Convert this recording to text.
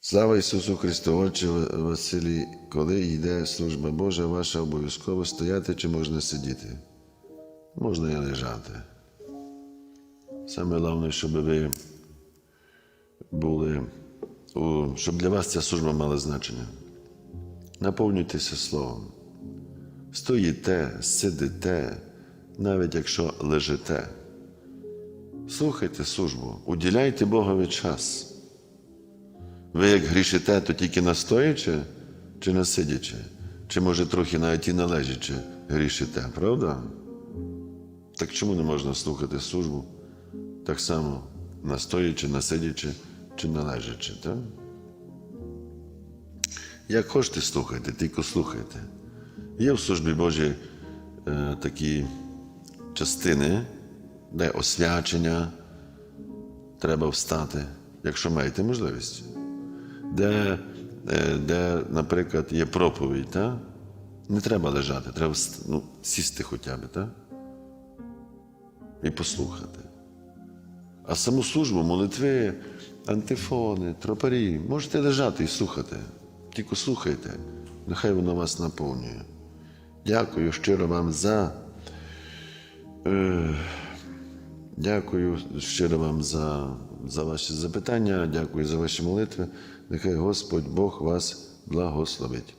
Слава Ісусу Христу, Отче Василій, коли йде служба Божа, ваша обов'язково стояти чи можна сидіти? Можна і лежати. Саме головне, щоб ви були, щоб для вас ця служба мала значення. Наповнюйтеся словом. Стоїте, сидите, навіть якщо лежите. Слухайте службу, уділяйте Богові час. Ви як грішите, то тільки настоячи чи на сидячи? Чи може трохи навіть і на лежачи грішите, правда? Так чому не можна слухати службу так само настоячи, насидячи чи належачи, так? Як хочете слухайте, тільки слухайте. Є в службі Божій е, такі частини, де освячення треба встати, якщо маєте можливість. Де, е, де наприклад, є проповідь, та? не треба лежати, треба ну, сісти хоча б, та? і послухати. А саму службу, молитви, антифони, тропарі, можете лежати і слухати. Тільки слухайте, нехай воно вас наповнює. Дякую щиро вам за. Дякую щиро вам за, за ваші запитання, дякую за ваші молитви. Нехай Господь Бог вас благословить.